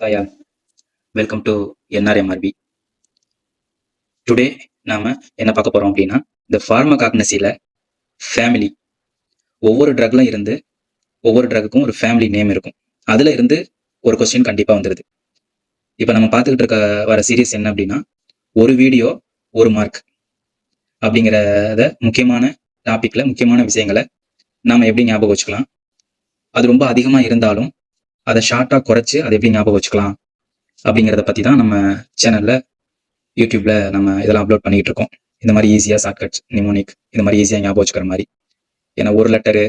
Hi all welcome to NRMRB today நாம என்ன பார்க்க போகிறோம் அப்படின்னா இந்த ஃபார்மகாக்னசியில் ஃபேமிலி ஒவ்வொரு ட்ரக்ல இருந்து ஒவ்வொரு ட்ரக்குக்கும் ஒரு ஃபேமிலி நேம் இருக்கும். அதில் இருந்து ஒரு கொஸ்டின் கண்டிப்பாக வந்துடுது இப்போ நம்ம பார்த்துக்கிட்டு இருக்க வர சீரியஸ் என்ன அப்படின்னா ஒரு வீடியோ ஒரு மார்க் அப்படிங்கிறத முக்கியமான டாப்பிக்கில் முக்கியமான விஷயங்களை நாம் எப்படி ஞாபகம் வச்சுக்கலாம்? அது ரொம்ப அதிகமாக இருந்தாலும் அதை ஷார்ட்டாக குறைச்சி அதை எப்படி ஞாபகம் வச்சுக்கலாம் அப்படிங்கிறத பற்றி தான் நம்ம சேனலில் யூடியூப்பில் நம்ம இதெல்லாம் அப்லோட் பண்ணிகிட்டு இருக்கோம். இந்த மாதிரி ஈஸியாக ஷார்ட்கட்ஸ் நிமோனிக் இந்த மாதிரி ஈஸியாக ஞாபகம் வச்சுக்கிற மாதிரி. ஏன்னா ஒரு லெட்டரு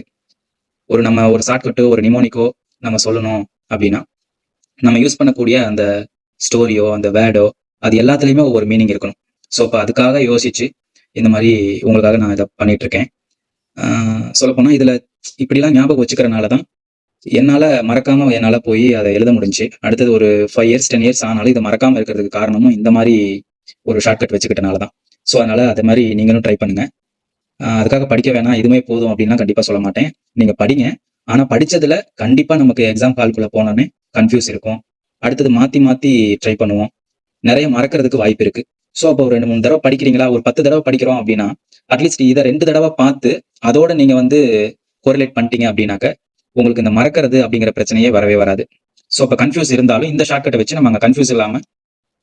ஒரு நம்ம ஒரு ஷார்ட்கட்டு ஒரு நிமோனிக்கோ நம்ம சொல்லணும் அப்படின்னா நம்ம யூஸ் பண்ணக்கூடிய அந்த ஸ்டோரியோ அந்த வேர்டோ அது எல்லாத்துலேயுமே ஒவ்வொரு மீனிங் இருக்கணும். ஸோ இப்போ அதுக்காக யோசிச்சு இந்த மாதிரி உங்களுக்காக நான் இதை பண்ணிட்டு இருக்கேன். சொல்லப்போனால் இதில் இப்படிலாம் ஞாபகம் வச்சுக்கிறனால தான் என்னால் மறக்காமல் என்னால் போய் அதை எழுத முடிஞ்சு அடுத்தது ஒரு ஃபைவ் இயர்ஸ் டென் இயர்ஸ் ஆனாலும் இதை மறக்காமல் இருக்கிறதுக்கு காரணமும் இந்த மாதிரி ஒரு ஷார்ட்கட் வச்சுக்கிட்டனால தான் ஸோ அதனால் அது மாதிரி நீங்களும் ட்ரை பண்ணுங்கள் அதுக்காக படிக்க வேணாம் இதுவுமே போதும் அப்படின்லாம் கண்டிப்பாக சொல்ல மாட்டேன். நீங்கள் படிங்க. ஆனால் படித்ததில் கண்டிப்பாக நமக்கு எக்ஸாம் ஹால்குள்ள போனோன்னே கன்ஃபியூஸ் இருக்கும். அடுத்தது மாற்றி மாற்றி ட்ரை பண்ணுவோம். நிறைய மறக்கிறதுக்கு வாய்ப்பு இருக்குது ஸோ அப்போ ஒரு ரெண்டு மூணு தடவை படிக்கிறீங்களா? ஒரு பத்து தடவை படிக்கிறோம் அப்படின்னா அட்லீஸ்ட் இதை ரெண்டு தடவை பார்த்து அதோட நீங்கள் வந்து கோரிலேட் பண்ணிட்டீங்க அப்படின்னாக்க உங்களுக்கு இந்த மறக்கிறது அப்படிங்கிற பிரச்சனையே வரவே வராது. ஸோ இப்போ கன்ஃபியூஸ் இருந்தாலும் இந்த ஷார்ட்கட்டை வச்சு நம்ம அங்கே கன்ஃபியூஸ் இல்லாமல்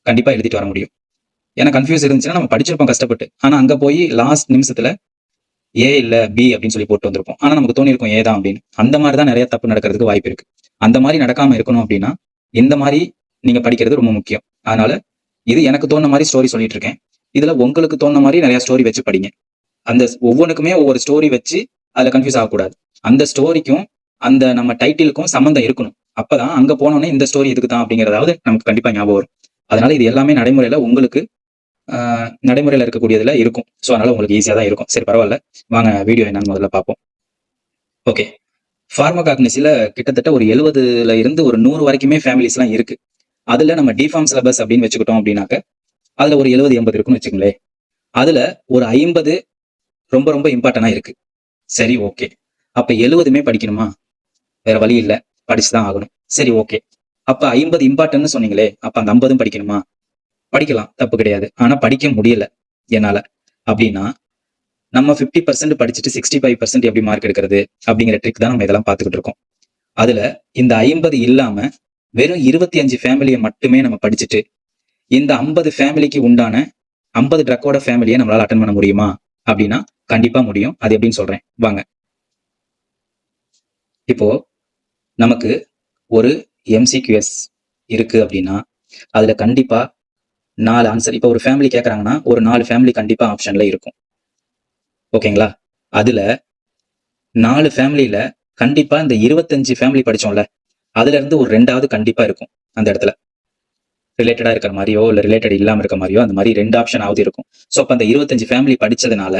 கண்டிப்பாக எழுதிட்டு வர முடியும். ஏன்னா கன்ஃபியூஸ் இருந்துச்சுன்னா நம்ம படிச்சிருப்போம் கஷ்டப்பட்டு. ஆனால் அங்கே போய் லாஸ்ட் நிமிஷத்தில் ஏ இல்லை பி அப்படின்னு சொல்லி போட்டு வந்திருப்போம். ஆனால் நமக்கு தோணிருக்கும் ஏ தான் அப்படின்னு. அந்த மாதிரி தான் நிறைய தப்பு நடக்கிறதுக்கு வாய்ப்பு இருக்கு. அந்த மாதிரி நடக்காமல் இருக்கணும் அப்படின்னா இந்த மாதிரி நீங்கள் படிக்கிறது ரொம்ப முக்கியம். அதனால இது எனக்கு தோணுன மாதிரி ஸ்டோரி சொல்லிட்டு இருக்கேன். இதில் உங்களுக்கு தோணுன மாதிரி நிறைய ஸ்டோரி வச்சு படிங்க. அந்த ஒவ்வொன்றுக்குமே ஒவ்வொரு ஸ்டோரி வச்சு அதில் கன்ஃபியூஸ் ஆகக்கூடாது. அந்த ஸ்டோரிக்கும் அந்த நம்ம டைட்டிலுக்கும் சம்மந்தம் இருக்கணும். அப்பதான் அங்க போனோடனே இந்த ஸ்டோரி இதுக்கு தான் அப்படிங்கிறதாவது நமக்கு கண்டிப்பா ஞாபகம் வரும். அதனால இது எல்லாமே நடைமுறையில உங்களுக்கு நடைமுறையில் நடைமுறையில இருக்கக்கூடியதுல இருக்கும். ஸோ அதனால உங்களுக்கு ஈஸியாக தான் இருக்கும். சரி பரவாயில்ல. வாங்க வீடியோ என்னன்னு முதல்ல பார்ப்போம். ஓகே ஃபார்மகாக்னிஸில் கிட்டத்தட்ட ஒரு எழுபதுல இருந்து ஒரு நூறு வரைக்குமே ஃபேமிலிஸ்லாம் இருக்கு. அதுல நம்ம டிஃபார்ம் சிலபஸ் அப்படின்னு வச்சுக்கிட்டோம் அப்படின்னாக்க அதுல ஒரு எழுபது எண்பது இருக்குன்னு வச்சுங்களேன் அதுல ஒரு ஐம்பது ரொம்ப ரொம்ப இம்பார்ட்டனா இருக்கு. சரி ஓகே அப்ப எழுபதுமே படிக்கணுமா? வேற வழி இல்லை. படிச்சுதான் ஆகணும். சரி ஓகே அப்ப ஐம்பது இம்பார்ட்டன்ட்னு சொன்னீங்களே அப்ப அந்த ஐம்பதும் படிக்கணுமா? படிக்கலாம் தப்பு கிடையாது. ஆனா படிக்க முடியல என்னால. அப்படின்னா நம்ம 50% பர்சன்ட் படிச்சுட்டு சிக்ஸ்டி ஃபைவ் பர்சன்ட் எப்படி மார்க் எடுக்கிறது? அப்படிங்கிற ட்ரிக் தான் நம்ம இதெல்லாம் பார்த்துக்கிட்டு இருக்கோம். அதுல இந்த ஐம்பது இல்லாம வெறும் இருபத்தி அஞ்சு ஃபேமிலியை மட்டுமே நம்ம படிச்சுட்டு இந்த ஐம்பது ஃபேமிலிக்கு உண்டான ஐம்பது ட்ரக்கோட ஃபேமிலியை நம்மளால அட்டன் பண்ண முடியுமா? அப்படின்னா கண்டிப்பா முடியும். அது எப்படின்னு சொல்றேன். வாங்க. இப்போ நமக்கு ஒரு எம்சிக்யூஎஸ் இருக்கு அப்படின்னா அதுல கண்டிப்பா நாலு ஆன்சர் இப்போ ஒரு ஃபேமிலி கேட்குறாங்கன்னா ஒரு நாலு ஃபேமிலி கண்டிப்பா ஆப்ஷன்ல இருக்கும். ஓகேங்களா அதுல நாலு ஃபேமிலியில கண்டிப்பா இந்த இருபத்தஞ்சு ஃபேமிலி படிச்சோம்ல அதுல இருந்து ஒரு ரெண்டாவது கண்டிப்பா இருக்கும் அந்த இடத்துல. ரிலேட்டடா இருக்கிற மாதிரியோ இல்ல ரிலேட்டட் இல்லாம இருக்க மாதிரியோ அந்த மாதிரி ரெண்டு ஆப்ஷன் ஆகுது இருக்கும். ஸோ அப்ப அந்த இருபத்தஞ்சு ஃபேமிலி படிச்சதுனால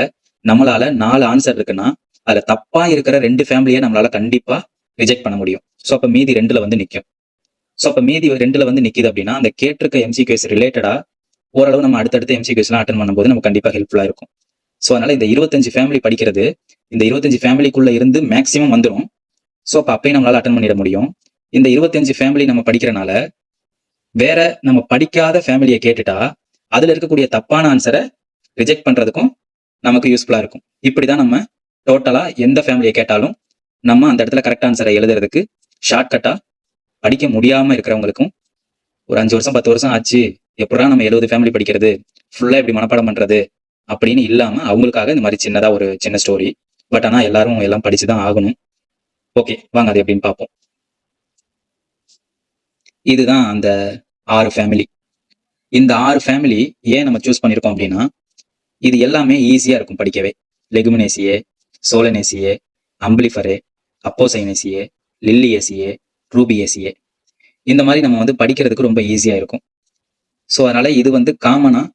நம்மளால நாலு ஆன்சர் இருக்குன்னா அதுல தப்பா இருக்கிற ரெண்டு ஃபேமிலியை நம்மளால கண்டிப்பா ரிஜெக்ட் பண்ண முடியும். ஸோ அப்போ மீதி ரெண்டுல வந்து நிற்கும் ஸோ அப்போ மீதி ரெண்டுல வந்து நிற்கிது அப்படின்னா அந்த கேட்டிருக்க எம்சிக்யூஸ் ரிலேட்டடா ஓரளவு நம்ம அடுத்தடுத்த எம்சிக்யூஸ்லாம் அட்டன் பண்ணும்போது நமக்கு கண்டிப்பாக ஹெல்ப்ஃபுல்லாக இருக்கும். ஸோ அதனால இந்த இருபத்தஞ்சு ஃபேமிலி படிக்கிறது இந்த இருபத்தஞ்சு ஃபேமிலிக்குள்ள இருந்து மேக்ஸிமம் வந்துடும் ஸோ அப்போ அப்பயும் நம்மளால அட்டன் பண்ணிட முடியும். இந்த இருபத்தஞ்சு ஃபேமிலி நம்ம படிக்கிறனால வேற நம்ம படிக்காத ஃபேமிலியை கேட்டுட்டா அதில் இருக்கக்கூடிய தப்பான ஆன்சரை ரிஜெக்ட் பண்ணுறதுக்கும் நமக்கு யூஸ்ஃபுல்லாக இருக்கும். இப்படி தான் நம்ம டோட்டலாக எந்த ஃபேமிலியை கேட்டாலும் நம்ம அந்த இடத்துல கரெக்ட் ஆன்சரை எழுதுறதுக்கு ஷார்ட்கட்டாக படிக்க முடியாமல் இருக்கிறவங்களுக்கும் ஒரு அஞ்சு வருஷம் பத்து வருஷம் ஆச்சு எப்படா நம்ம எழுபது ஃபேமிலி படிக்கிறது ஃபுல்லாக இப்படி மனப்பாடம் பண்ணுறது அப்படின்னு இல்லாமல் அவங்களுக்காக இந்த மாதிரி சின்னதாக ஒரு சின்ன ஸ்டோரி பட் ஆனால் எல்லாரும் எல்லாம் படித்து தான் ஆகணும். ஓகே வாங்க அது எப்படின்னு பார்ப்போம். இதுதான் அந்த ஆறு ஃபேமிலி இந்த ஆறு ஃபேமிலி ஏன் நம்ம சூஸ் பண்ணியிருக்கோம் அப்படின்னா இது எல்லாமே ஈஸியாக இருக்கும் படிக்கவே. லெகுமினேசியே சோலனேசியே அம்பிளிஃபரே அப்போசைனேசியே லில்லியேசியே ரூபியேசியே இந்த மாதிரி நம்ம வந்து படிக்கிறதுக்கு ரொம்ப ஈஸியாக இருக்கும். ஸோ அதனால இது வந்து காமனாக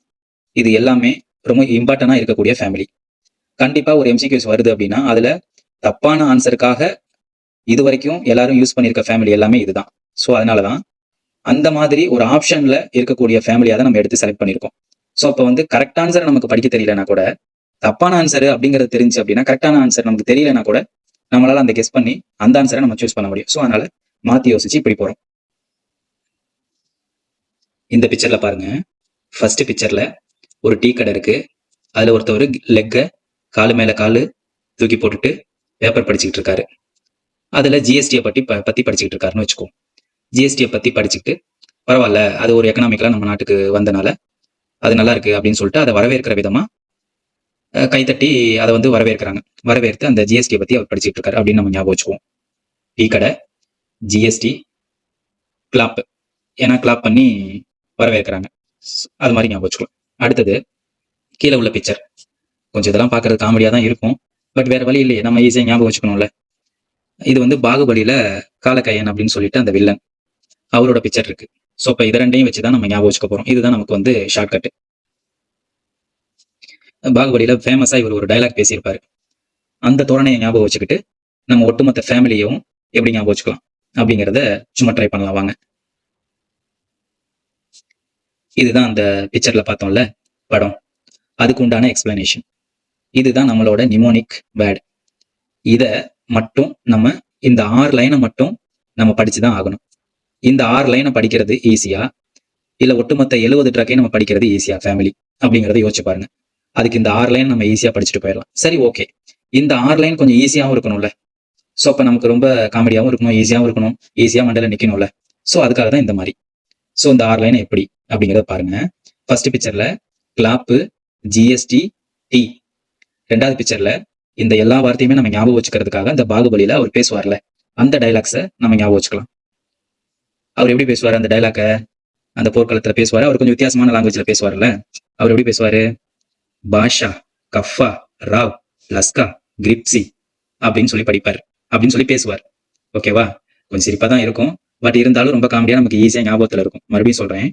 இது எல்லாமே ரொம்ப இம்பார்ட்டண்டாக இருக்கக்கூடிய ஃபேமிலி கண்டிப்பாக ஒரு எம்சிக்யூஸ் வருது அப்படின்னா அதில் தப்பான ஆன்சருக்காக இது வரைக்கும் எல்லாரும் யூஸ் பண்ணியிருக்க ஃபேமிலி எல்லாமே இதுதான். ஸோ அதனாலதான் அந்த மாதிரி ஒரு ஆப்ஷனில் இருக்கக்கூடிய ஃபேமிலியாக தான் நம்ம எடுத்து செலக்ட் பண்ணியிருக்கோம் ஸோ அப்போ வந்து கரெக்ட் ஆன்சர் நமக்கு படிக்க தெரியலனா கூட தப்பான ஆன்சர் அப்படிங்கிறது தெரிஞ்சு அப்படின்னா கரெக்டான ஆன்சர் நமக்கு தெரியலனா கூட நம்மளால அந்த கெஸ் பண்ணி அந்த ஆன்சரை நம்ம சூஸ் பண்ண முடியும். ஸோ அதனால மாத்தி யோசிச்சு இப்படி போறோம். இந்த பிக்சர்ல பாருங்க. ஃபர்ஸ்ட் பிக்சர்ல ஒரு டீ கடை இருக்கு. அதுல ஒருத்தவர் லெக்கை காலு மேல காலு தூக்கி போட்டுட்டு பேப்பர் படிச்சுக்கிட்டு இருக்காரு. அதுல ஜிஎஸ்டியை பற்றி ப- பத்தி படிச்சுக்கிட்டு இருக்காருன்னு வச்சுக்கோ ஜிஎஸ்டியை பத்தி படிச்சுக்கிட்டு பரவாயில்ல அது ஒரு எக்கனாமிக்கலா நம்ம நாட்டுக்கு வந்தனால அது நல்லா இருக்கு அப்படின்னு சொல்லிட்டு அதை வரவேற்கிற விதமா கைத்தட்டி அதை வந்து வரவேற்கிறாங்க. வரவேற்று அந்த ஜிஎஸ்டியை பத்தி அவர் படிச்சுட்டு இருக்காரு அப்படின்னு நம்ம ஞாபகம் வச்சுக்குவோம். டீ கடை ஜிஎஸ்டி கிளாப் ஏன்னா கிளாப் பண்ணி வரவேற்கிறாங்க. அது மாதிரி ஞாபகம் வச்சுக்கலாம் அடுத்தது கீழே உள்ள பிக்சர் கொஞ்சம் இதெல்லாம் பார்க்கறது காமெடியா தான் இருக்கும். பட் வேற வழி இல்லையே. நம்ம ஈஸியாக ஞாபகம் வச்சுக்கணும்ல. இது வந்து பாகுபலியில காலக்கையன் அப்படின்னு சொல்லிட்டு அந்த வில்லன் அவரோட பிக்சர் இருக்கு. ஸோ இப்போ இதை ரெண்டையும் வச்சு தான் நம்ம ஞாபகம் வச்சுக்க போறோம். இதுதான் நமக்கு வந்து ஷார்ட்கட் பாகுபலியில ஃபேமஸா இவர் ஒரு டயலாக் பேசியிருப்பாரு. அந்த தோரணையை ஞாபகம் வச்சுக்கிட்டு நம்ம ஒட்டுமொத்த ஃபேமிலியும் எப்படி ஞாபகம் வச்சுக்கலாம்? அப்படிங்கிறத சும்மா ட்ரை பண்ணலாம் வாங்க. இதுதான் அந்த பிக்சர்ல பார்த்தோம்ல படம். அதுக்கு உண்டான எக்ஸ்பிளனேஷன் இதுதான் நம்மளோட நிமோனிக் வேர்டு இதை மட்டும் நம்ம இந்த ஆறு லைனை மட்டும் நம்ம படிச்சு தான் ஆகணும். இந்த ஆறு லைனை படிக்கிறது ஈஸியா இல்லை ஒட்டுமொத்த எழுபது ட்ராக்கையும் நம்ம படிக்கிறது ஈஸியா ஃபேமிலி அப்படிங்கிறத யோசிச்சு பாருங்க. அதுக்கு இந்த ஆறு லைன் நம்ம ஈஸியாக படிச்சுட்டு போயிடலாம். சரி ஓகே இந்த ஆறு லைன் கொஞ்சம் ஈஸியாகவும் இருக்கணும்ல. ஸோ அப்போ நமக்கு ரொம்ப காமெடியாகவும் இருக்கணும் ஈஸியாகவும் இருக்கணும் ஈஸியாக மண்டல நிற்கணும்ல ஸோ அதுக்காக தான் இந்த மாதிரி. ஸோ இந்த ஆறு லைன் எப்படி? அப்படிங்கிறத பாருங்க. ஃபர்ஸ்ட் பிக்சர்ல கிளாப்பு ஜிஎஸ்டி டி ரெண்டாவது பிக்சர்ல இந்த எல்லா வார்த்தையுமே நம்ம ஞாபகம் வச்சுக்கிறதுக்காக இந்த பாகுபலியில அவர் பேசுவார்ல. அந்த டைலாக்ஸை நம்ம ஞாபகம் வச்சுக்கலாம். அவர் எப்படி பேசுவார்? அந்த டைலாக்கை அந்த போர்க்களத்துல பேசுவாரு? அவர் கொஞ்சம் வித்தியாசமான லாங்குவேஜ்ல பேசுவார்ல அவர் எப்படி பேசுவாரு? பாஷா கஃபா ராவ் லஸ்கா கிரிப்சி அப்படின்னு சொல்லி படிப்பார். அப்படின்னு சொல்லி பேசுவார். ஓகேவா கொஞ்சம் சிரிப்பா தான் இருக்கும். பட் இருந்தாலும் ரொம்ப காமெடியா நமக்கு ஈஸியா ஞாபகத்துல இருக்கும். மறுபடியும் சொல்றேன்.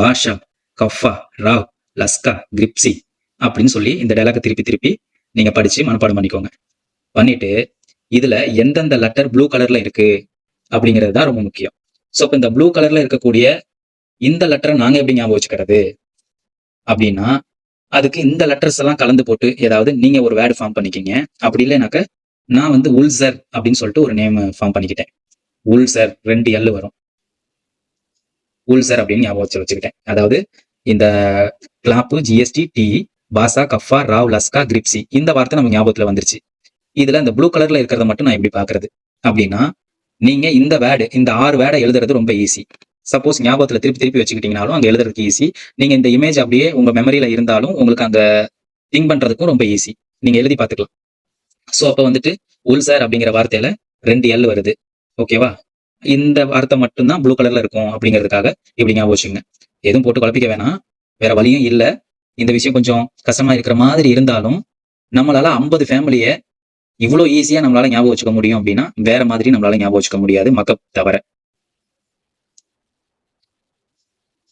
பாஷா கஃபா ராவ் லஸ்கா கிரிப்சி அப்படின்னு சொல்லி இந்த டைலாக திருப்பி திருப்பி நீங்க படிச்சு மனப்பாடம் பண்ணிக்கோங்க. பண்ணிட்டு இதுல எந்தெந்த லெட்டர் ப்ளூ கலர்ல இருக்கு அப்படிங்கிறது தான் ரொம்ப முக்கியம். ஸோ இப்போ இந்த ப்ளூ கலர்ல இருக்கக்கூடிய இந்த லெட்டரை நாங்க எப்படி ஞாபகம் வச்சுக்கிறது? அப்படின்னா அதுக்கு இந்த லெட்டர்ஸ் எல்லாம் கலந்து போட்டு ஏதாவது நீங்க ஒரு வேர்டு ஃபார்ம் பண்ணிக்கிங்க. அப்படி இல்லைனாக்க நான் வந்து உல்சர் அப்படின்னு சொல்லிட்டு ஒரு நேம் ஃபார்ம் பண்ணிக்கிட்டேன். உல்சர் ரெண்டு எல் வரும். உல்சர் அப்படின்னு ஞாபகம் வச்சு வச்சுக்கிட்டேன். அதாவது இந்த கிளாப்பு ஜிஎஸ்டி டி பாசா கஃபா ராவ் லஸ்கா கிரிப்சி இந்த வார்த்தை நம்ம ஞாபகத்துல வந்துருச்சு. இதுல இந்த ப்ளூ கலர்ல இருக்கிறத மட்டும் நான் எப்படி பாக்குறது அப்படின்னா நீங்க இந்த வேர்டு இந்த ஆறு வேர்டை எழுதுறது ரொம்ப ஈஸி சப்போஸ் ஞாபகத்துல திருப்பி திருப்பி வச்சுக்கிட்டீங்கனாலும் அங்கே எழுதுறதுக்கு ஈஸி நீங்க இந்த இமேஜ் அப்படியே உங்க மெமரியில இருந்தாலும் உங்களுக்கு அங்க திங்க் பண்றதுக்கும் ரொம்ப ஈஸி நீங்க எழுதி பார்த்துக்கலாம். ஸோ அப்போ வந்துட்டு உல்சர் அப்படிங்கிற வார்த்தையில ரெண்டு எல் வருது. ஓகேவா இந்த வார்த்தை மட்டும்தான் ப்ளூ கலர்ல இருக்கும் அப்படிங்கிறதுக்காக இப்படி ஞாபகம் வச்சுங்க எதுவும் போட்டு குழப்பிக்க வேணாம். வேற வழியும் இல்லை. இந்த விஷயம் கொஞ்சம் கஷ்டமா இருக்கிற மாதிரி இருந்தாலும் நம்மளால ஐம்பது ஃபேமிலியை இவ்வளோ ஈஸியாக நம்மளால ஞாபகம் வச்சுக்க முடியும் அப்படின்னா வேற மாதிரி நம்மளால ஞாபகம் வச்சுக்க முடியாது. மக்கள் தவிர.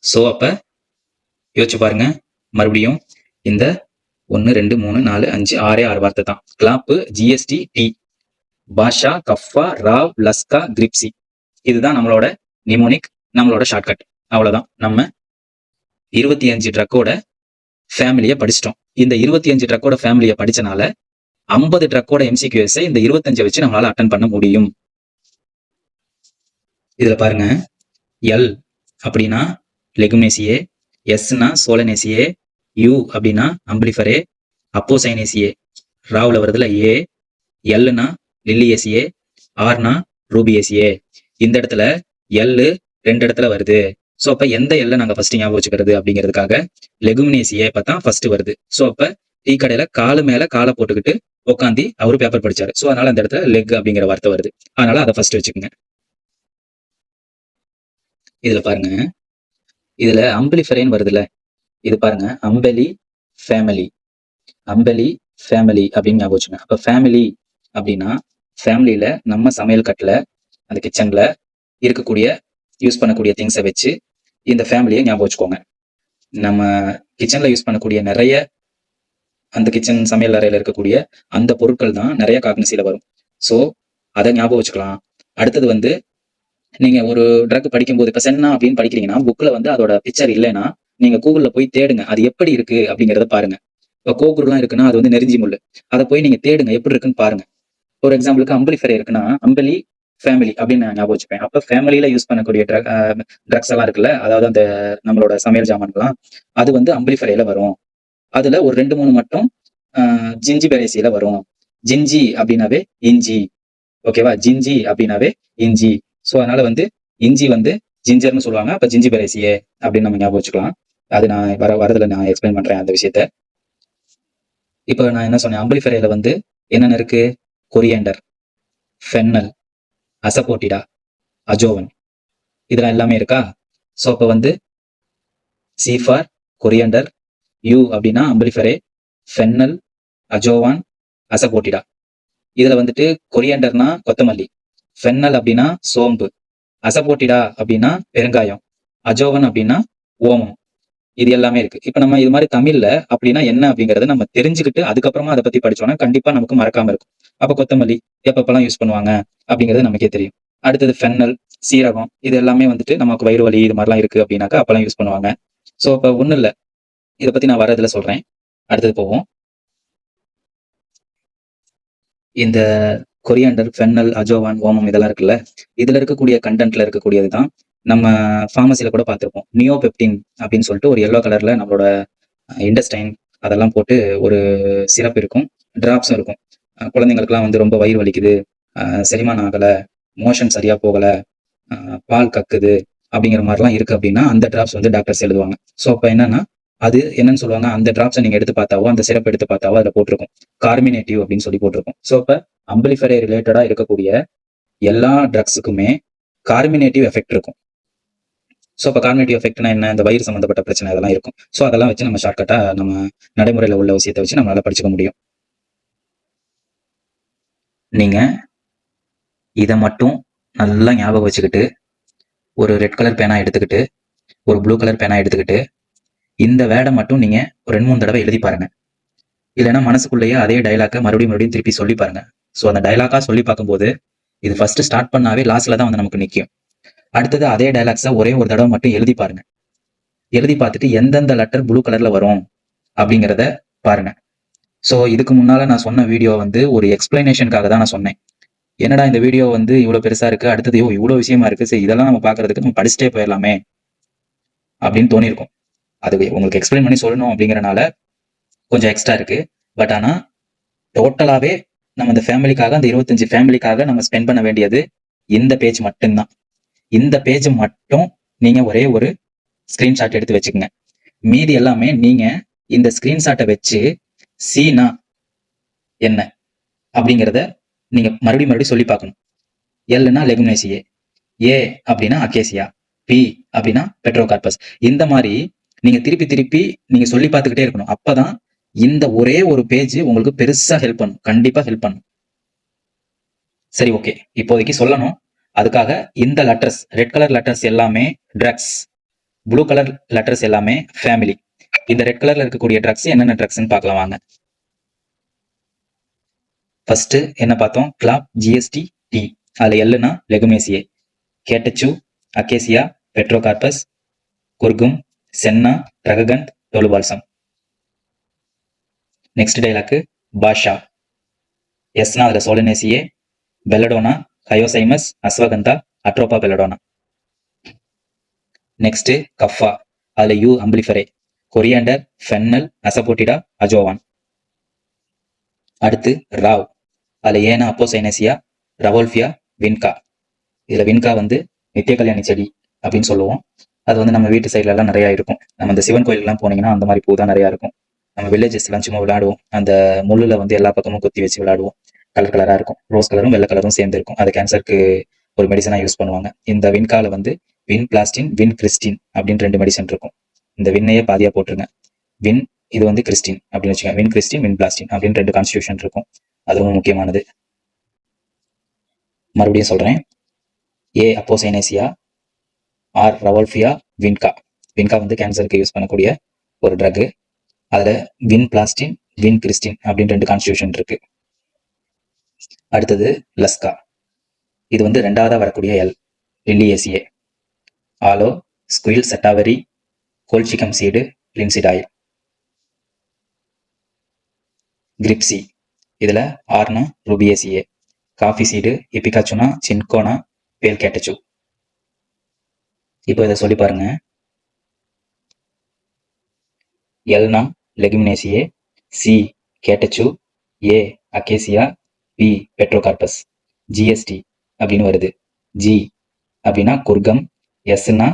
ஸோ அப்போ யோசிச்சு பாருங்க. மறுபடியும் இந்த ஒன்னு ரெண்டு மூணு நாலு அஞ்சு ஆறே ஆறு வார்த்தை தான். கிளாப்பு ஜிஎஸ்டி டி பாஷா கஃபா ராவ் லஸ்கா கிரிப்சி இதுதான் நம்மளோட நிமோனிக் நம்மளோட ஷார்ட்கட் அவ்வளோதான் நம்ம இருபத்தி அஞ்சு ட்ரக்கோட ஃபேமிலியை படிச்சிட்டோம். இந்த இருபத்தி அஞ்சு ட்ரக்கோட ஃபேமிலியை படிச்சனால ஐம்பது ட்ரக்கோட எம்சிக்யூஎஸை இந்த இருபத்தஞ்சை வச்சு நம்மளால அட்டன் பண்ண முடியும். இதுல பாருங்க எல் அப்படின்னா லெகுமேசியே எஸ்னா சோலனேசியே யூ அப்படின்னா அம்பிளிஃபரே அப்போசைனேசியே. ராவுல வருதுல ஏ எல்னா லில்லியேசியே ஆர்னா ரூபியேசியே. இந்த இடத்துல எல்லு ரெண்டு இடத்துல வருது. ஸோ அப்போ எந்த எல்லை நாங்கள் ஃபர்ஸ்ட் ஞாபகம் வச்சுக்கிறது அப்படிங்கிறதுக்காக லெகுமினேசியே தான் ஃபர்ஸ்ட் வருது. ஸோ அப்போ டீ கடையில் காலு மேலே காலை போட்டுக்கிட்டு உட்காந்து அவர் பேப்பர் படிச்சாரு. ஸோ அதனால அந்த இடத்துல லெக் அப்படிங்கிற வார்த்தை வருது. அதனால அதை ஃபர்ஸ்ட் வச்சுக்கோங்க. இதுல பாருங்க. இதுல அம்பலிஃபரேன்னு வருதுல்ல. இது பாருங்க அம்பலி ஃபேமிலி அம்பலி ஃபேமிலி அப்படின்னு ஞாபகம் வச்சுங்க அப்ப ஃபேமிலி அப்படின்னா ஃபேமிலியில நம்ம சமையல் கட்டில் அந்த கிச்சன்ல இருக்கக்கூடிய யூஸ் பண்ணக்கூடிய திங்ஸை வச்சு இந்த ஃபேமிலியை ஞாபகம் வச்சுக்கோங்க. நம்ம கிச்சன்ல யூஸ் பண்ணக்கூடிய நிறைய அந்த கிச்சன் சமையல் அறையில இருக்கக்கூடிய அந்த பொருட்கள் தான் நிறைய காக்னசில வரும். ஸோ அதை ஞாபகம் வச்சுக்கலாம். அடுத்தது வந்து நீங்க ஒரு ட்ரக் படிக்கும்போது இப்ப சென்னா அப்படின்னு படிக்கிறீங்கன்னா புக்ல வந்து அதோட பிக்சர் இல்லைன்னா நீங்க கூகுள்ல போய் தேடுங்க. அது எப்படி இருக்கு அப்படிங்கறத பாருங்க. இப்போ கோகுருலாம் இருக்குன்னா அது வந்து நெருஞ்சி முள்ளு. அதை போய் நீங்க தேடுங்க எப்படி இருக்குன்னு பாருங்க. ஒரு எக்ஸாம்பிளுக்கு அம்பலிஃபரை இருக்குன்னா அம்பலி ஃபேமிலி அப்படின்னு நான் ஞாபகம் வச்சுப்பேன். அப்போ ஃபேமிலியில யூஸ் பண்ணக்கூடிய ட்ரக் ட்ரக்ஸ் எல்லாம் இருக்குல்ல அதாவது அந்த நம்மளோட சமையல் ஜாமான்கள்லாம் அது வந்து அம்பிளிஃபரைல வரும். அதுல ஒரு ரெண்டு மூணு மட்டும் ஜிஞ்சி பெரேசியில வரும். ஜிஞ்சி அப்படின்னாவே இஞ்சி. ஓகேவா ஜிஞ்சி அப்படின்னாவே இஞ்சி. ஸோ அதனால வந்து இஞ்சி வந்து ஜிஞ்சர்னு சொல்லுவாங்க. அப்போ ஜிஞ்சி பெரேசியே அப்படின்னு நம்ம ஞாபகம் வச்சுக்கலாம். அது நான் வர வரதுல நான் எக்ஸ்பிளைன் பண்றேன் அந்த விஷயத்த. இப்போ நான் என்ன சொன்னேன்? அம்பிளிஃபரைல வந்து என்னென்ன இருக்கு? Coriander fennel asafoetida ajowan. இதெல்லாம் எல்லாமே இருக்கா? ஸோ அப்போ வந்து சி ஃபார் கொரியண்டர் யூ அப்படின்னா அம்பலிஃபரே ஃபென்னல் அஜோவான் அசபோட்டிடா இதில் வந்துட்டு கொரியண்டர்னா கொத்தமல்லி. ஃபென்னல் அப்படின்னா சோம்பு. அசபோட்டிடா அப்படின்னா பெருங்காயம். அஜோவன் அப்படின்னா ஓமம். இது எல்லாமே இருக்கு. இப்ப நம்ம இது மாதிரி தமிழ்ல அப்படின்னா என்ன அப்படிங்கறத நம்ம தெரிஞ்சுக்கிட்டு அதுக்கப்புறமா அதை பத்தி படிச்சோம்னா கண்டிப்பா நமக்கு மறக்காம இருக்கும். அப்ப கொத்தமல்லி எப்பப்பெல்லாம் யூஸ் பண்ணுவாங்க அப்படிங்கிறது நமக்கே தெரியும். அடுத்தது ஃபென்னல் சீரகம் இது எல்லாமே வந்துட்டு நமக்கு வயிறு வலி இது மாதிரிலாம் இருக்கு அப்படின்னாக்கா அப்பெல்லாம் யூஸ் பண்ணுவாங்க. ஸோ இப்போ ஒன்றும் இல்லை. இதை பத்தி நான் வரதுல சொல்றேன். அடுத்தது போவோம். இந்த கொரியாண்டர் ஃபென்னல் அஜோவான் ஓமம் இதெல்லாம் இருக்குல்ல? இதுல இருக்கக்கூடிய கண்டென்ட்ல இருக்கக்கூடியது தான் நம்ம ஃபார்மசியில கூட பார்த்துருப்போம். நியோபெப்டின் அப்படின்னு சொல்லிட்டு ஒரு எல்லோ கலர்ல நம்மளோட இண்டஸ்டைன் அதெல்லாம் போட்டு ஒரு சிறப்பு இருக்கும். டிராப்ஸும் இருக்கும். குழந்தைங்களுக்குலாம் வந்து ரொம்ப வயிறு வலிக்குது. செரிமானம் ஆகலை. மோஷன் சரியா போகலை. பால் கக்குது. அப்படிங்கிற மாதிரிலாம் இருக்கு அப்படின்னா அந்த டிராப்ஸ் வந்து டாக்டர்ஸ் எழுதுவாங்க. ஸோ அப்போ என்னன்னா அது என்னன்னு சொல்லுவாங்க அந்த டிராப்ஸை நீங்க எடுத்து பார்த்தாவோ அந்த சிறப்பு எடுத்து பார்த்தாவோ அதில் போட்டிருக்கும். கார்மினேட்டிவ் அப்படின்னு சொல்லி போட்டிருக்கும். ஸோ இப்போ அம்பலிஃபரை ரிலேட்டடா இருக்கக்கூடிய எல்லா ட்ரக்ஸுக்குமே கார்மினேட்டிவ் எஃபெக்ட் இருக்கும். ஸோ இப்போ கார்மினேட்டிவ் எஃபெக்ட்னா என்ன? இந்த வயிறு சம்மந்தப்பட்ட பிரச்சனை அதெல்லாம் இருக்கும். ஸோ அதெல்லாம் வச்சு நம்ம ஷார்ட்கட்டா நம்ம நடைமுறையில் உள்ள விஷயத்தை வச்சு நம்மளால படிச்சுக்க முடியும். நீங்க இதை மட்டும் நல்லா ஞாபகம் வச்சுக்கிட்டு ஒரு ரெட் கலர் பேனா எடுத்துக்கிட்டு ஒரு ப்ளூ கலர் பேனா எடுத்துக்கிட்டு இந்த வேடை மட்டும் நீங்க ஒரு ரெண்டு மூணு தடவை எழுதி பாருங்க. இல்லைன்னா மனசுக்குள்ளேயே அதே டைலாக்கை மறுபடியும் மறுபடியும் திருப்பி சொல்லி பாருங்க. ஸோ அந்த டைலாக்கா சொல்லி பார்க்கும்போது இது ஃபர்ஸ்ட் ஸ்டார்ட் பண்ணாவே லாஸ்ட்ல தான் வந்து நமக்கு நிற்கும் அடுத்தது அதே டைலாக்ஸை ஒரே ஒரு தடவை மட்டும் எழுதி பாருங்க. எழுதி பார்த்துட்டு எந்தெந்த லெட்டர் ப்ளூ கலர்ல வரும் அப்படிங்கிறத பாருங்க. ஸோ இதுக்கு முன்னால நான் சொன்ன வீடியோ வந்து ஒரு எக்ஸ்பிளனேஷனுக்காக தான் நான் சொன்னேன். என்னடா இந்த வீடியோ வந்து இவ்வளோ பெருசா இருக்கு? அடுத்தது இவ்வளோ விஷயமா இருக்கு. சரி இதெல்லாம் நம்ம பார்க்கறதுக்கு நம்ம படிச்சுட்டே போயிடலாமே அப்படின்னு தோணியிருக்கும். அது உங்களுக்கு எக்ஸ்பிளைன் பண்ணி சொல்லணும் அப்படிங்கறனால கொஞ்சம் எக்ஸ்ட்ரா இருக்கு. பட் ஆனா டோட்டலாவே நம்ம இந்த ஃபேமிலிக்காக அந்த இருபத்தஞ்சு ஃபேமிலிக்காக நம்ம ஸ்பெண்ட் பண்ண வேண்டியது இந்த பேஜ் மட்டும்தான். இந்த பேஜ் மட்டும் நீங்க ஒரே ஒரு ஸ்கிரீன்ஷாட் எடுத்து வச்சுக்கோங்க. மீதி எல்லாமே நீங்க இந்த ஸ்கிரீன்ஷாட்டை வச்சு சீனா என்ன அப்படிங்கிறத நீங்க மறுபடியும் மறுபடியும் சொல்லி பார்க்கணும். எல்னா லெகுனேசியே ஏ அப்படின்னா அகேசியா பி அப்படின்னா பெட்ரோகார்பஸ் இந்த மாதிரி நீங்க திருப்பி திருப்பி நீங்க சொல்லி பார்த்துக்கிட்டே இருக்கணும். அப்பதான் இந்த ஒரே ஒரு பேஜ் உங்களுக்கு பெருசா ஹெல்ப் பண்ணும். கண்டிப்பா ஹெல்ப் பண்ணும். சரி ஓகே இப்போதைக்கு சொல்லணும். அதுக்காக இந்த லெட்டர்ஸ் ரெட் கலர் லெட்டர்ஸ் எல்லாமே ட்ரக்ஸ் ப்ளூ கலர் லெட்டர்ஸ் எல்லாமே ஃபேமிலி இந்த ரெட் கலர்ல இருக்கக்கூடிய ட்ரக்ஸ் என்னென்ன ட்ரக்ஸ்ன்னு பார்க்கலாம் வாங்க. ஃபர்ஸ்ட் என்ன பார்த்தோம்? கிளாப் ஜிஎஸ்டி டி அதுல எல்லுனா Leguminosae catechu acacia Pterocarpus curcuma senna ரககந்த் tolu balsam next dialogue பாஷா. எஸ்னா அதுல Solanaceae belladonna Hyoscyamus ashwagandha Atropa belladonna. Next கஃபா. அதுல யூ அம்பிளிஃபரே. Coriander fennel அசபோட்டிடா அஜோவான். அடுத்து ராவ். அதுல ஏனா அப்போ சைனேசியா ரவோல்ஃபியா வின்கா. இதுல வின்கா வந்து நித்திய கல்யாணி செடி அப்படின்னு சொல்லுவோம். அது வந்து நம்ம வீட்டு சைட்லலாம் நிறையா இருக்கும். நம்ம இந்த சிவன் கோயிலுக்குலாம் போனீங்கன்னா அந்த மாதிரி பூ தான் நிறையா இருக்கும். நம்ம வில்லேஜஸ்லாம் சும்மா விளையாடுவோம். அந்த முள்ளில் வந்து எல்லா பக்கமும் குத்தி வச்சு விளையாடுவோம். கலர் கலராக இருக்கும். ரோஸ் கலரும் வெள்ளை கலரும் சேர்ந்து இருக்கும். அது கேன்சருக்கு ஒரு மெடிசனாக யூஸ் பண்ணுவாங்க. இந்த வின்கால வந்து வின் பிளாஸ்டின் வின் கிறிஸ்டின் அப்படின்னு ரெண்டு மெடிசன் இருக்கும். இந்த விண்ணையே பாதியாக போட்டுருங்க. வின் இது வந்து கிறிஸ்டின் அப்படின்னு வச்சுக்கோங்க. வின் கிறிஸ்டின் வின் பிளாஸ்டின் அப்படின்னு ரெண்டு கான்ஸ்டியூஷன் இருக்கும். அதுவும் முக்கியமானது. மறுபடியும் சொல்கிறேன் A Apocynaceae R Rauwolfia vinca vinca வந்து கேன்சருக்கு யூஸ் பண்ணக்கூடிய ஒரு ட்ரக்கு அதில் வின் பிளாஸ்டின் வின் கிறிஸ்டின் அப்படின்னு ரெண்டு கான்ஸ்டியூஷன் இருக்கு. அடுத்தது லஸ்கா இது வந்து ரெண்டாவதாக வரக்கூடிய L Liliaceae aloe squill shatavari colchicum seed linseed oil கிரிப்சி இதில் ஆர்னா Rubiaceae coffee seed ipecacuanha cinchona bael catechu இப்போ இதை சொல்லி பாருங்க. எல்னா Leguminosae C catechu A acacia B pterocarpus GST அப்படின்னு வருது. ஜி அப்படின்னா குர்கம் எஸ்னா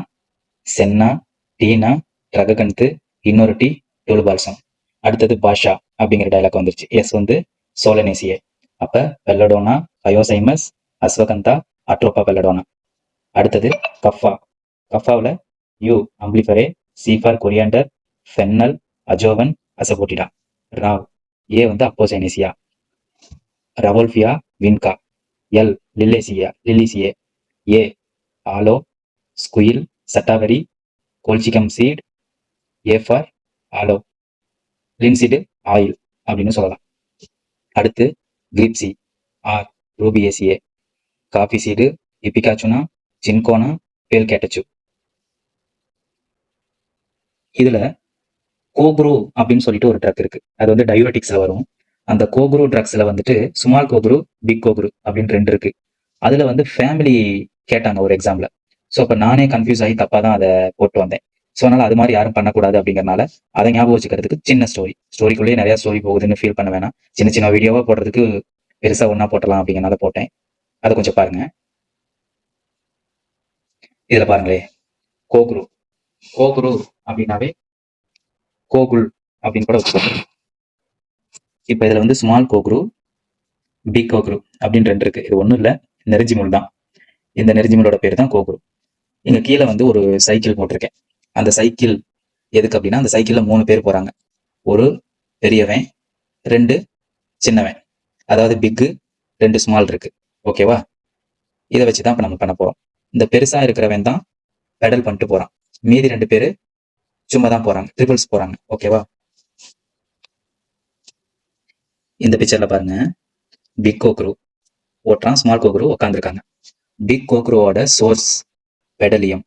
சென்னா டீனா ரககன்த்து இன்னொரு டி டொலுபால்சம் அடுத்தது பாஷா அப்படிங்கிற டைலாக் வந்துருச்சு. எஸ் வந்து சோலனேசியே. அப்ப belladonna Hyoscyamus ashwagandha atropa belladonna அடுத்தது கஃபா. கஃபாவில் U Umbelliferae C for coriander fennel ajowan asafoetida Rao A வந்து Apocynaceae rauwolfia vinca L Liliaceae Liliaceae A aloe squill shatavari colchicum seed A for aloe linseed oil அப்படின்னு சொல்லலாம். அடுத்து கிரிப்சி R Rubiaceae coffee seed ipecacuanha cinchona bael catechu இதுல கோக்ரோ அப்படின்னு சொல்லிட்டு ஒரு drug இருக்கு. அது வந்து டயூரட்டிக்ஸ்ல வரும். அந்த கோக்ரோ ட்ரக்ஸ்ல வந்துட்டு சுமால் கோக்ரூ பிக் கோக்ரூ அப்படின்னு ரெண்டு இருக்கு. அதுல வந்து ஃபேமிலி கேட்டாங்க ஒரு எக்ஸாம்ல ஸோ அப்போ நானே கன்ஃபியூஸ் ஆகி தப்பா தான் அதை போட்டு வந்தேன். ஸோ அதனால அது மாதிரி யாரும் பண்ணக்கூடாது அப்படிங்கறனால அதை ஞாபகம் வச்சுக்கிறதுக்கு சின்ன ஸ்டோரி ஸ்டோரிக்குள்ளேயே நிறைய ஸ்டோரி போகுதுன்னு ஃபீல் பண்ண வேணாம். சின்ன சின்ன வீடியோவா போடுறதுக்கு பெருசா ஒன்னா போட்டலாம் அப்படிங்கறனால போட்டேன். அதை கொஞ்சம் பாருங்க. இதுல பாருங்களே. கோக்ரூ கோகுரு அப்படின்னாவே கோகுல் அப்படின்னு கூட வச்சுக்கோங்க. இப்ப இதுல வந்து ஸ்மால் கோகுரு பிக் கோகுரு அப்படின்னு ரெண்டு இருக்கு. இது ஒண்ணும் இல்லை நெருஞ்சிமுள் தான். இந்த நெருஞ்சிமுளோட பேர் தான் கோகுரு. இங்க கீழே வந்து ஒரு சைக்கிள் போட்டிருக்கேன். அந்த சைக்கிள் எதுக்கு அப்படின்னா அந்த சைக்கிளில் மூணு பேர் போறாங்க. ஒரு பெரியவன் ரெண்டு சின்னவன். அதாவது பிக்கு ரெண்டு ஸ்மால் இருக்கு. ஓகேவா இதை வச்சு தான் இப்போ நம்ம பண்ண போகிறோம் இந்த பெருசா இருக்கிறவன் தான் பெடல் பண்ணிட்டு போகிறான் மீதி ரெண்டு பேரு சும்மா தான் போறாங்க. ட்ரிபிள்ஸ் போறாங்க. ஓகேவா இந்த பிக்சர்ல பாருங்க. பிக் கோக்ரூ ஓட்டுறான் ஸ்மால் கோக்ரூ உட்காந்துருக்காங்க பிக் கோக்ரூவோட சோர்ஸ் பெடலியம்.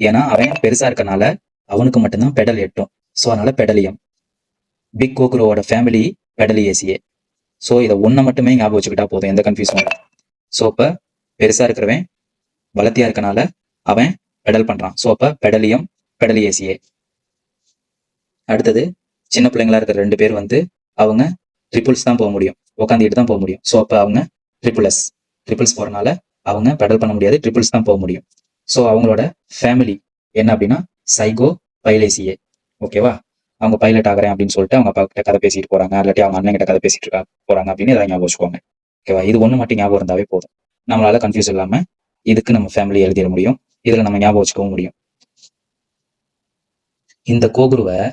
ஏன்னா அவன் பெருசா இருக்கனால அவனுக்கு மட்டும்தான் பெடல் எட்டும். ஸோ அதனால பெடலியம். பிக் கோக்ரோவோட ஃபேமிலி பெடலியேசியே. ஸோ இதை ஒன்றை மட்டுமே ஞாபகம் வச்சுக்கிட்டா போதும். எந்த கன்ஃபியூஸும் இல்லை. ஸோ இப்போ பெருசா இருக்கிறவன் வளர்த்தியா இருக்கனால அவன் பெடல் பண்றான். ஸோ அப்போ பெடலியம் பெடலியேசியே அடுத்தது சின்ன பிள்ளைங்களா இருக்கிற ரெண்டு பேர் வந்து அவங்க ட்ரிபிள்ஸ் தான் போக முடியும். உட்காந்துக்கிட்டு தான் போக முடியும். ஸோ அப்போ அவங்க ட்ரிபிள்ஸ் ட்ரிபிள்ஸ் போறனால அவங்க பெடல் பண்ண முடியாது ட்ரிபிள்ஸ் தான் போக முடியும். ஸோ அவங்களோட ஃபேமிலி என்ன அப்படின்னா சைகோ பைலேசியே ஓகேவா அவங்க பைலட் ஆகிறேன் அப்படின்னு சொல்லிட்டு அவங்க அப்பா கிட்ட கதை பேசிட்டு போறாங்க. இல்லாட்டி அவங்க அண்ணன் கிட்ட கதை பேசிட்டு இருக்கா போறாங்க அப்படின்னு எதாவது ஞாபகம் வச்சுக்கோங்க. ஓகேவா இது ஒன்று மட்டும் ஞாபகம் இருந்தாவே போதும். நம்மளால கன்ஃபியூஸ் இல்லாம இதுக்கு நம்ம ஃபேமிலி எழுதிட முடியும். இதுல நம்ம ஞாபகம் வச்சுக்கவும் முடியும். இந்த கோகுருவை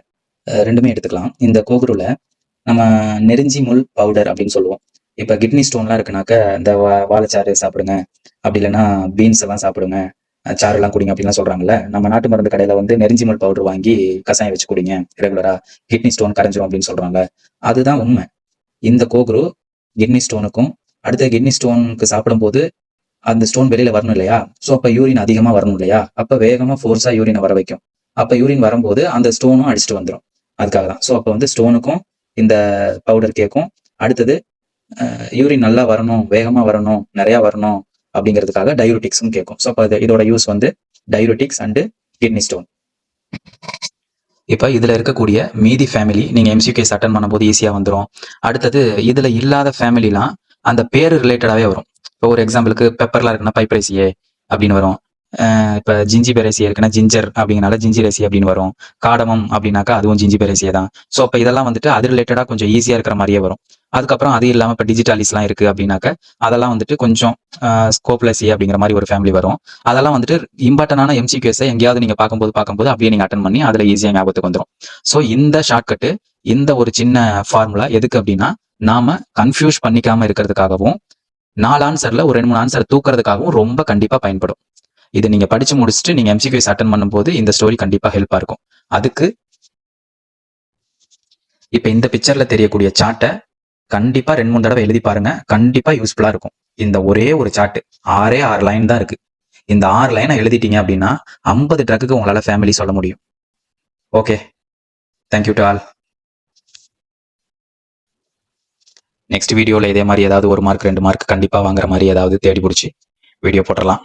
ரெண்டுமே எடுத்துக்கலாம். இந்த கோகுருல நம்ம நெருஞ்சி முள் பவுடர் அப்படின்னு சொல்லுவோம். இப்போ கிட்னி ஸ்டோன்லாம் இருக்குனாக்க இந்த வா- வாழைச்சாறு சாப்பிடுங்க. அப்படி இல்லைன்னா பீன்ஸ் எல்லாம் சாப்பிடுங்க. சாறு எல்லாம் குடிங்க அப்படின்லாம் சொல்றாங்கல்ல. நம்ம நாட்டு மருந்து கடையில வந்து நெருஞ்சிமல் பவுடர் வாங்கி கசாயம் வச்சு குடிங்க. ரெகுலரா கிட்னி ஸ்டோன் கரைஞ்சிரும் அப்படின்னு சொல்றாங்க. அதுதான் உண்மை. இந்த கோகுரு கிட்னி ஸ்டோனுக்கும் அடுத்த கிட்னி ஸ்டோனுக்கு சாப்பிடும்போது அந்த ஸ்டோன் வெளியில வரணும் இல்லையா? ஸோ அப்ப யூரின் அதிகமா வரணும் இல்லையா? அப்ப வேகமா ஃபோர்ஸா யூரினை வர வைக்கும். அப்ப யூரின் வரும்போது அந்த ஸ்டோனும் அடிச்சுட்டு வந்துடும் அதுக்காக தான். ஸோ அப்ப வந்து ஸ்டோனுக்கும் இந்த பவுடர் கேக்கும். அடுத்தது யூரின் நல்லா வரணும் வேகமா வரணும் நிறையா வரணும் அப்படிங்கிறதுக்காக டயூரிட்டிக்ஸும் கேட்கும் ஸோ அப்போ இதோட யூஸ் வந்து டயூரிட்டிக்ஸ் அண்டு கிட்னி ஸ்டோன் இப்போ இதில் இருக்கக்கூடிய மீதி ஃபேமிலி நீங்கள் எம்சிகேஸ் அட்டன் பண்ணும்போது ஈஸியாக வந்துடும் அடுத்தது இதில் இல்லாத ஃபேமிலிலாம் அந்த பேர் ரிலேட்டடாகவே வரும். இப்போ ஒரு எக்ஸாம்பிளுக்கு பெப்பர்லாம் இருக்குன்னா பைப்ரேசியே அப்படின்னு வரும். இப்போ ஜிஞ்சி பெரேசி இருக்குன்னா ஜிஞ்சர் அப்படிங்கனால ஜிஞ்சி ரேசி அப்படின்னு வரும். காடமம் அப்படின்னாக்கா அதுவும் ஜிஞ்சி பெரேசியே தான். ஸோ அப்போ இதெல்லாம் வந்துட்டு அது ரிலேட்டடாக கொஞ்சம் ஈஸியாக இருக்கிற மாதிரியே வரும். அதுக்கப்புறம் அது இல்லாமல் இப்போ டிஜிட்டாலிஸ்லாம் இருக்குது அப்படின்னாக்க அதெல்லாம் வந்துட்டு கொஞ்சம் ஸ்கோப்லெஸி அப்படிங்கிற மாதிரி ஒரு ஃபேமிலி வரும். அதெல்லாம் வந்துட்டு இம்பார்ட்டனான எம்சிக்யூஎஸை எங்கேயாவது நீங்கள் பார்க்கும்போது பார்க்கும்போது அப்படியே நீங்கள் அட்டன் பண்ணி அதில் ஈஸியாக ஞாபகத்துக்கு வந்துடும் ஸோ இந்த ஷார்ட்கட்டு இந்த ஒரு சின்ன ஃபார்முலா எதுக்கு அப்படின்னா நாம கன்ஃபியூஸ் பண்ணிக்காம இருக்கிறதுக்காகவும் நாலு ஆன்சர்ல ஒரு ரெண்டு மூணு ஆன்சர் தூக்குறதுக்காகவும் ரொம்ப கண்டிப்பா பயன்படும். இது நீங்க படிச்சு முடிச்சுட்டு நீங்க எம்சிக்யூஸ் அட்டன் பண்ணும்போது இந்த ஸ்டோரி கண்டிப்பா ஹெல்ப்பா இருக்கும். அதுக்கு இப்ப இந்த பிக்சர்ல தெரியக்கூடிய சார்ட்டை கண்டிப்பா ரெண்டு மூணு தடவை எழுதி பாருங்க. கண்டிப்பா யூஸ்ஃபுல்லா இருக்கும். இந்த ஒரே ஒரு சார்ட் ஆறே ஆறு லைன் தான் இருக்கு. இந்த ஆறு லைனை எழுதிட்டீங்க அப்படின்னா ஐம்பது ட்ரக்குக்கு உங்களால ஃபேமிலி சொல்ல முடியும். Okay thank you to all next வீடியோவில் இதே மாதிரி ஏதாவது ஒரு மார்க் ரெண்டு மார்க் கண்டிப்பாக வாங்குற மாதிரி ஏதாவது தேடி பிடிச்சி வீடியோ போட்டுடலாம்